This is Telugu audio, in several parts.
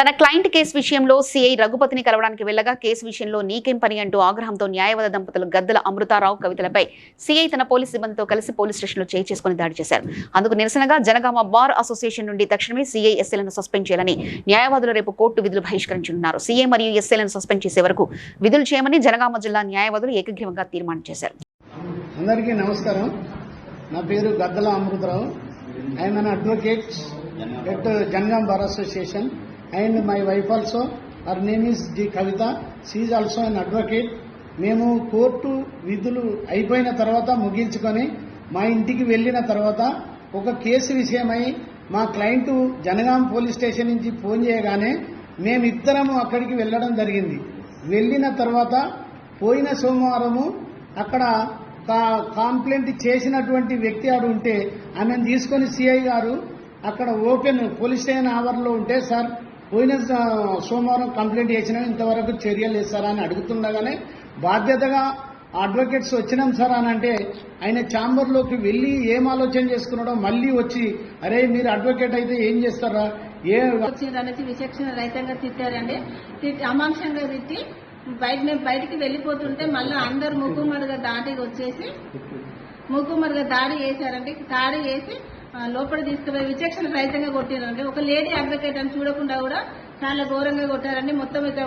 తన క్లయింట్ కేసు విషయంలో సీఐ రఘుపతిని కలవడానికి వెళ్ళగా కేసు విషయంలో నీకేం పని అంటూ ఆగ్రహంతో న్యాయవాద దంపతులు గద్దల అమృతారావు కవితలపై సీఐ తన పోలీస్ సిబ్బందితో కలిసి పోలీస్ స్టేషన్లో చేయి చేసుకుని దాడి చేశారు. అందుకు నిరసనగా జనగామ బార్ అసోసియేషన్ నుండి తక్షణమే సీఐ ఎస్ఎల్ను సస్పెండ్ చేయాలని న్యాయవాదులు రేపు కోర్టు విధులు బహిష్కరించనున్నారు. సీఐ మరియు ఎస్ఎల్ను సస్పెండ్ చేసే వరకు విధులు చేయమని జనగామ జిల్లా న్యాయవాదులు ఏకగ్రీవంగా తీర్మానం చేశారు. అందరికీ నమస్కారం. నా పేరు Gaddala Amrutharao. I'm an advocate at Jangaon bar association. And my wife also her name is the Kavitha she also an advocate మేము కోర్టు విధులు అయిపోయిన తర్వాత ముగించుకొని మా ఇంటికి వెళ్ళిన తర్వాత ఒక కేసు విషయమై మా క్లయింట్ జనగాం పోలీస్ స్టేషన్ నుంచి ఫోన్ చేయగానే మేమిద్దరము అక్కడికి వెళ్ళడం జరిగింది. వెళ్ళిన తర్వాత పోయిన సోమవారము అక్కడ కా- చేసినటువంటి వ్యక్తి ఆడు ఉంటే ఆమెను తీసుకొని సిఐ గారు అక్కడ ఓపెన్ పోలీస్ స్టేషన్ ఆవర్లో ఉంటే సార్ పోయిన సోమవారం కంప్లైంట్ చేసినా ఇంతవరకు చర్యలు వేస్తారా అని అడుగుతుండగానే బాధ్యతగా అడ్వకేట్స్ వచ్చినాం సార్ అని అంటే ఆయన ఛాంబర్లోకి వెళ్ళి ఏం ఆలోచన చేసుకున్నాడో మళ్ళీ వచ్చి అరే మీరు అడ్వకేట్ అయితే ఏం చేస్తారా? ఏ వచ్చిండ్రు అనేసి విచక్షణ రహితంగా తిట్టారండి. తిట్టి అమాంసంగా తిట్టి బయట మేము బయటికి వెళ్ళిపోతుంటే మళ్ళీ అందరు ముక్కుమరుగా దాటికి వచ్చేసి ముక్కుమరుగా దాడి చేశారండి. దాడి చేసి లోపల తీసుకుపోయి విచక్షణ రహితంగా కొట్టారంటే ఒక లేడీ అడ్వకేట్ అని చూడకుండా కూడా చాలా ఘోరంగా కొట్టారండి. మొత్తం ఇక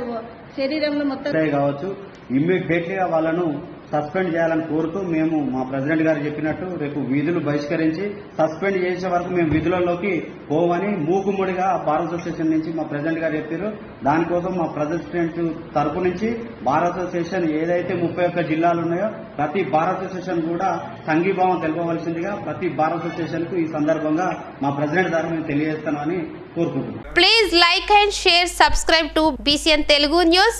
శరీరంలో మొత్తం కావచ్చు. ఇమ్మీడియట్గా వాళ్ళను సస్పెండ్ చేయాలని కోరుతూ మేము మా ప్రెసిడెంట్ గారు చెప్పినట్టు రేపు విధులు బహిష్కరించి సస్పెండ్ చేసే వరకు మేము విధులలోకి పోవని మూకుముడిగా బార్ అసోసియేషన్ నుంచి మా ప్రెసిడెంట్ గారు చెప్పారు. దానికోసం మా ప్రెసిడెంట్ తరపు నుంచి బార్ అసోసియేషన్ ఏదైతే ముప్పై ఒక్క జిల్లాలు ఉన్నాయో ప్రతి బార్ అసోసియేషన్ కూడా సంఘీభావం తెలపవలసిందిగా ప్రతి బార్ అసోసియేషన్కు ఈ సందర్భంగా మా ప్రెసిడెంట్ ద్వారా మేము తెలియజేస్తామని కోరుకుంటున్నాం. Please like and share subscribe to B C N Telugu news